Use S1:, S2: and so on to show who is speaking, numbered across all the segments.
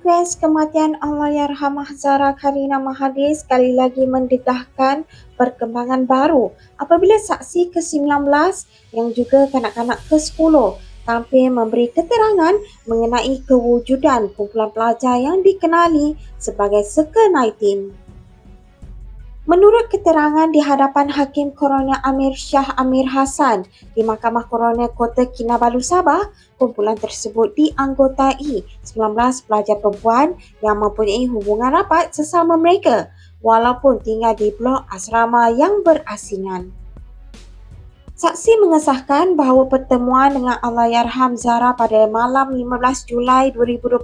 S1: Inquest kematian Allahyarhamah Zara Karina Mahathir sekali lagi mendedahkan perkembangan baru apabila saksi ke-19 yang juga kanak-kanak ke-10 tampil memberi keterangan mengenai kewujudan kumpulan pelajar yang dikenali sebagai Seka 19. Menurut keterangan di hadapan Hakim Koroner Amir Shah Amir Hassan di Mahkamah Koroner Kota Kinabalu Sabah, kumpulan tersebut dianggotai 19 pelajar perempuan yang mempunyai hubungan rapat sesama mereka walaupun tinggal di blok asrama yang berasingan. Saksi mengesahkan bahawa pertemuan dengan Allahyarham Zara pada malam 15 Julai 2025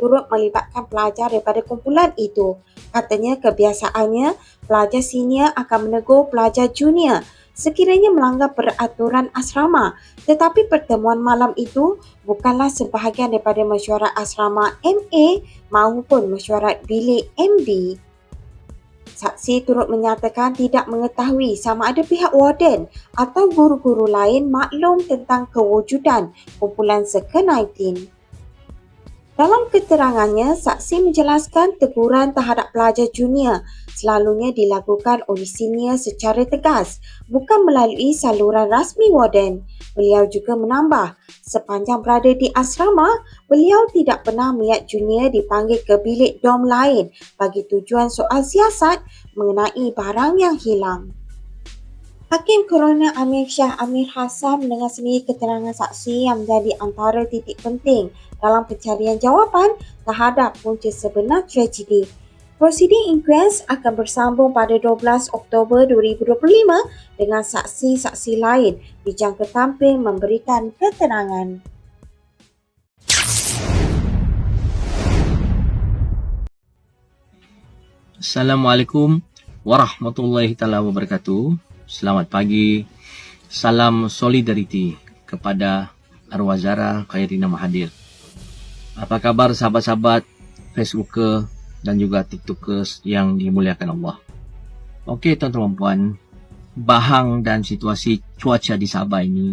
S1: turut melibatkan pelajar daripada kumpulan itu. Katanya kebiasaannya, pelajar senior akan menegur pelajar junior sekiranya melanggar peraturan asrama. Tetapi pertemuan malam itu bukanlah sebahagian daripada mesyuarat asrama MA maupun mesyuarat bilik MB. Saksi turut menyatakan tidak mengetahui sama ada pihak warden atau guru-guru lain maklum tentang kewujudan kumpulan Seka 19. Dalam keterangannya, saksi menjelaskan teguran terhadap pelajar junior selalunya dilakukan oleh senior secara tegas, bukan melalui saluran rasmi warden. Beliau juga menambah, sepanjang berada di asrama, beliau tidak pernah melihat junior dipanggil ke bilik dom lain bagi tujuan soal siasat mengenai barang yang hilang. Hakim Koroner Amir Shah Amir Hassan mendengar sendiri keterangan saksi yang menjadi antara titik penting dalam pencarian jawapan terhadap punca sebenar tragedi. Prosiding inquest akan bersambung pada 12 Oktober 2025 dengan saksi-saksi lain dijangka tampil memberikan keterangan.
S2: Assalamualaikum warahmatullahi taala wabarakatuh. Selamat pagi. Salam solidariti kepada arwah Zara Khairina Mahathir. Apa kabar sahabat-sahabat Facebooker dan juga TikTokers yang dimuliakan Allah? Okey tuan-tuan puan, bahang dan situasi cuaca di Sabah ini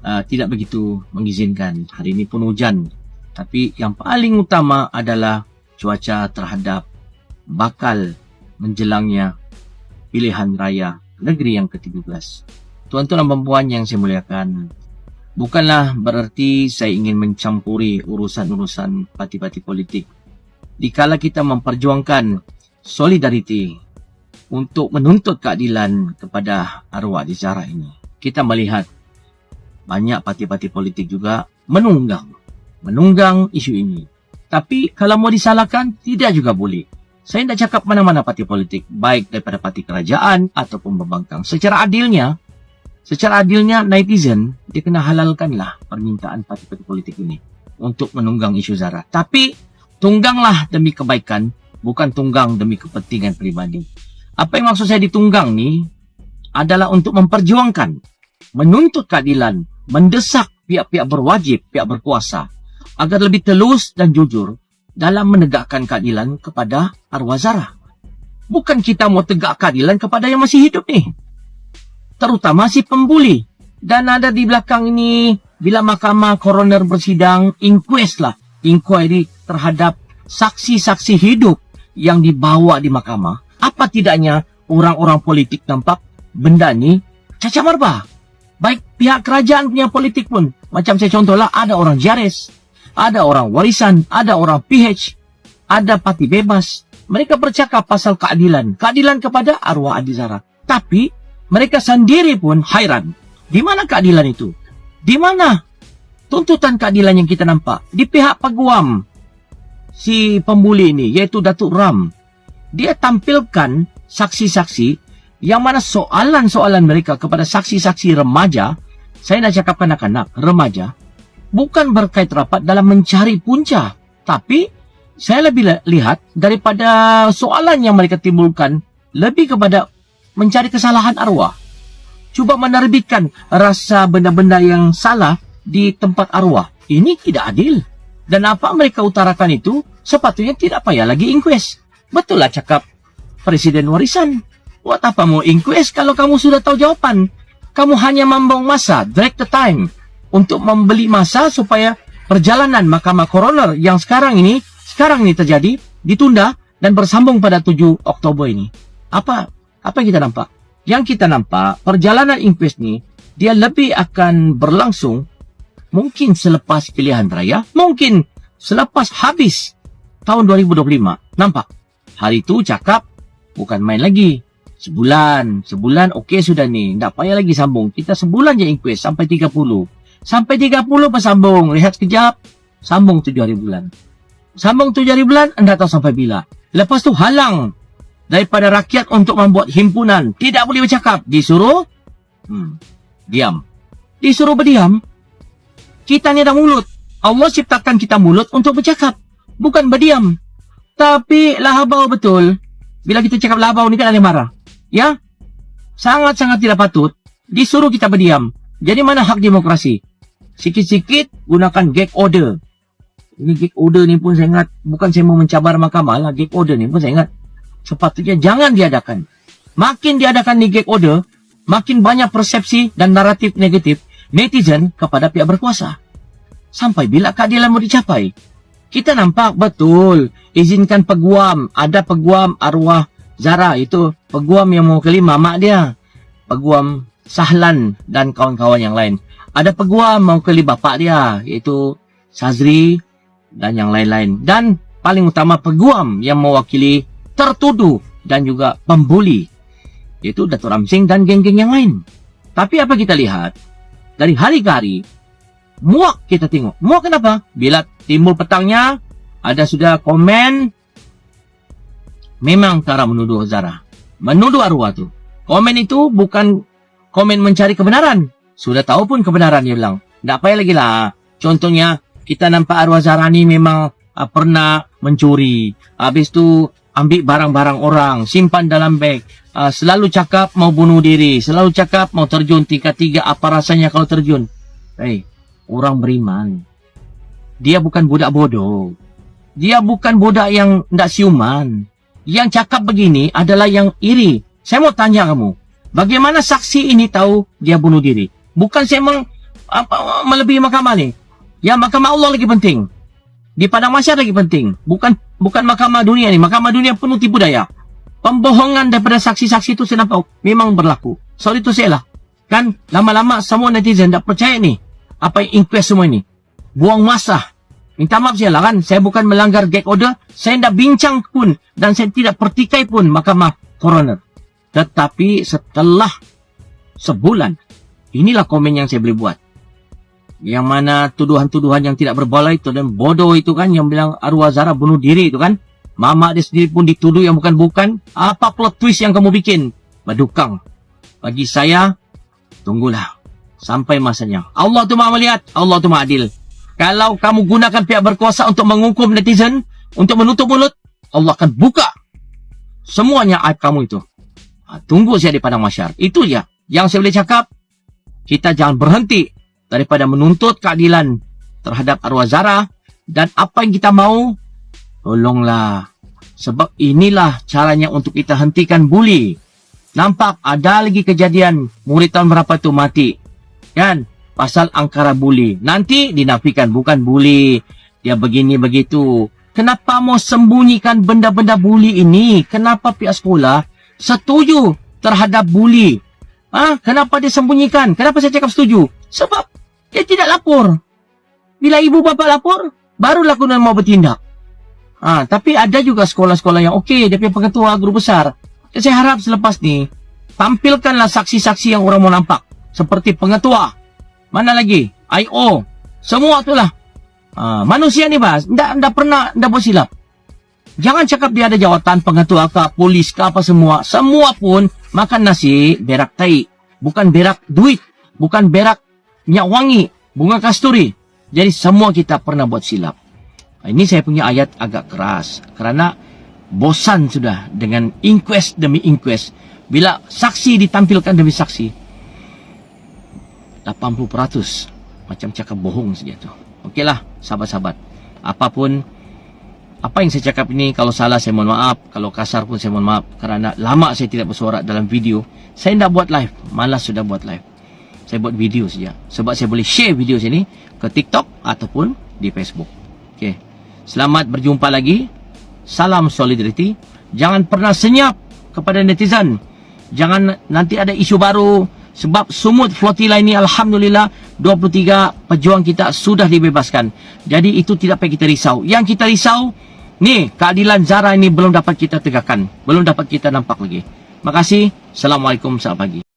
S2: uh, tidak begitu mengizinkan. Hari ini pun hujan. Tapi yang paling utama adalah cuaca terhadap bakal menjelangnya pilihan raya negeri yang ke-13. Tuan-tuan dan perempuan yang saya muliakan, bukanlah berarti saya ingin mencampuri urusan-urusan parti-parti politik. Dikala kita memperjuangkan solidariti untuk menuntut keadilan kepada arwah di Zahra ini, kita melihat banyak parti-parti politik juga menunggang, menunggang isu ini. Tapi kalau mau disalahkan, tidak juga boleh. Saya tidak cakap mana-mana parti politik, baik daripada parti kerajaan ataupun pembangkang. Secara adilnya, secara adilnya netizen, dia kena halalkanlah permintaan parti-parti politik ini untuk menunggang isu Zara. Tapi, tungganglah demi kebaikan, bukan tunggang demi kepentingan pribadi. Apa yang maksud saya ditunggang ni adalah untuk memperjuangkan, menuntut keadilan, mendesak pihak-pihak berwajib, pihak berkuasa agar lebih telus dan jujur dalam menegakkan keadilan kepada arwah Zara. Bukan kita mau tegak keadilan kepada yang masih hidup ni. Terutama si pembuli. Dan ada di belakang ini, bila mahkamah koroner bersidang, inquest lah. Inquiry terhadap saksi-saksi hidup yang dibawa di mahkamah. Apa tidaknya orang-orang politik nampak benda ni cacat marba. Baik pihak kerajaan punya politik pun. Macam saya contohlah, ada orang jaris ada orang warisan, ada orang PH, ada parti bebas. Mereka bercakap pasal keadilan. Keadilan kepada arwah Adi Zara. Tapi, mereka sendiri pun hairan. Di mana keadilan itu? Di mana tuntutan keadilan yang kita nampak? Di pihak peguam si pembuli ini, iaitu Datuk Ram. Dia tampilkan saksi-saksi yang mana soalan-soalan mereka kepada saksi-saksi remaja, saya nak cakap kanak-kanak, remaja, bukan berkait rapat dalam mencari punca. Tapi, saya lebih lihat daripada soalan yang mereka timbulkan lebih kepada mencari kesalahan arwah. Cuba menerbitkan rasa benda-benda yang salah di tempat arwah. Ini tidak adil. Dan apa mereka utarakan itu sepatutnya tidak payah lagi inquest. Betul lah cakap Presiden Warisan. Buat apa mau inquest kalau kamu sudah tahu jawapan? Kamu hanya membuang masa, drag the time untuk membeli masa supaya perjalanan mahkamah coroner yang sekarang ini, sekarang ini terjadi, ditunda dan bersambung pada 7 Oktober ini. Apa apa yang kita nampak? Yang kita nampak, perjalanan inquest ni, dia lebih akan berlangsung mungkin selepas pilihan raya, mungkin selepas habis tahun 2025. Nampak? Hari tu cakap bukan main lagi. Sebulan, sebulan okey sudah ni. Tak payah lagi sambung. Kita sebulan je inquest sampai 30. Sampai 30 bersambung. Rehat sekejap. Sambung 7 hari bulan. Sambung 7 hari bulan, anda tahu sampai bila. Lepas tu halang daripada rakyat untuk membuat himpunan. Tidak boleh bercakap. Disuruh, hmm, diam. Disuruh berdiam. Kita ni ada mulut. Allah ciptakan kita mulut untuk bercakap. Bukan berdiam. Tapi lahabau betul. Bila kita cakap lahabau ni kan ada yang marah. Ya? Sangat-sangat tidak patut. Disuruh kita berdiam. Jadi mana hak demokrasi? Sikit-sikit gunakan gag order. Ini gag order ni pun saya ingat. Bukan saya mau mencabar mahkamah lah. Gag order ni pun saya ingat. Sepatutnya jangan diadakan. Makin diadakan ni gag order, makin banyak persepsi dan naratif negatif netizen kepada pihak berkuasa. Sampai bila keadilan mau dicapai? Kita nampak betul. Izinkan peguam. Ada peguam arwah Zara itu peguam yang mau kelima mak dia. Peguam Sahlan dan kawan-kawan yang lain. Ada peguam mau keli bapak dia iaitu Sazri dan yang lain-lain. Dan paling utama peguam yang mewakili tertuduh dan juga pembuli iaitu Datuk Ramsing dan geng-geng yang lain. Tapi apa kita lihat? Dari hari ke hari, muak kita tengok. Muak kenapa? Bila timbul petangnya, ada sudah komen memang cara menuduh Zara. Menuduh arwah tu. Komen itu bukan komen mencari kebenaran. Sudah tahu pun kebenaran dia bilang. Tak payah lagi lah. Contohnya, kita nampak arwah Zara ni memang uh, pernah mencuri. Habis tu ambil barang-barang orang, simpan dalam beg. Uh, selalu cakap mau bunuh diri. Selalu cakap mau terjun tingkat tiga. Apa rasanya kalau terjun? Hei, orang beriman. Dia bukan budak bodoh. Dia bukan budak yang tidak siuman. Yang cakap begini adalah yang iri. Saya mau tanya kamu. Bagaimana saksi ini tahu dia bunuh diri? Bukan saya meng, apa, melebihi mahkamah ni. Ya mahkamah Allah lagi penting. Di padang masyarakat lagi penting. Bukan bukan mahkamah dunia ni. Mahkamah dunia penuh tipu daya. Pembohongan daripada saksi-saksi itu nampak memang berlaku. Soal itu saya lah. Kan lama-lama semua netizen tak percaya ni. Apa yang inquest semua ini. Buang masa. Minta maaf saya lah kan. Saya bukan melanggar gag order. Saya tidak bincang pun. Dan saya tidak pertikai pun mahkamah coroner. Tetapi setelah sebulan. Inilah komen yang saya boleh buat. Yang mana tuduhan-tuduhan yang tidak berbalai itu. Dan bodoh itu kan. Yang bilang arwah Zara bunuh diri itu kan. Mama dia sendiri pun dituduh yang bukan-bukan. Apa plot twist yang kamu bikin? Badukang. Bagi saya, tunggulah. Sampai masanya. Allah tu maha melihat. Allah tu maha adil. Kalau kamu gunakan pihak berkuasa untuk menghukum netizen, untuk menutup mulut, Allah akan buka semuanya aib kamu itu. Ha, tunggu saya di padang masyar. Itu ya yang saya boleh cakap. Kita jangan berhenti daripada menuntut keadilan terhadap arwah Zara dan apa yang kita mau, tolonglah. Sebab inilah caranya untuk kita hentikan buli. Nampak ada lagi kejadian murid tahun berapa tu mati. Kan? pasal angkara buli. Nanti dinafikan bukan buli. Dia begini begitu. Kenapa mau sembunyikan benda-benda buli ini? Kenapa pihak sekolah setuju terhadap buli? Ah, ha? kenapa dia sembunyikan? Kenapa saya cakap setuju? Sebab dia tidak lapor. Bila ibu bapa lapor, barulah kena mau bertindak. Ha, tapi ada juga sekolah-sekolah yang okey, dia punya pengetua guru besar. Saya harap selepas ni tampilkanlah saksi-saksi yang orang mau nampak seperti pengetua, mana lagi? IO. Semua itulah. Uh, manusia ni bas, ndak pernah ndak buat silap. Jangan cakap dia ada jawatan pengetua ke, polis ke apa semua. Semua pun makan nasi berak tai. Bukan berak duit. Bukan berak minyak wangi. Bunga kasturi. Jadi semua kita pernah buat silap. Ini saya punya ayat agak keras. Kerana bosan sudah dengan inquest demi inquest. Bila saksi ditampilkan demi saksi. 80% macam cakap bohong saja tu. Okeylah, sahabat-sahabat. Apapun apa yang saya cakap ini kalau salah saya mohon maaf, kalau kasar pun saya mohon maaf kerana lama saya tidak bersuara dalam video. Saya tidak buat live, malas sudah buat live. Saya buat video saja sebab saya boleh share video sini ke TikTok ataupun di Facebook. Okey. Selamat berjumpa lagi. Salam solidariti. Jangan pernah senyap kepada netizen. Jangan nanti ada isu baru sebab sumut flotilla ini alhamdulillah 23 pejuang kita sudah dibebaskan. Jadi itu tidak perlu kita risau. Yang kita risau ni keadilan Zara ini belum dapat kita tegakkan, belum dapat kita nampak lagi. Makasih. Assalamualaikum selamat pagi.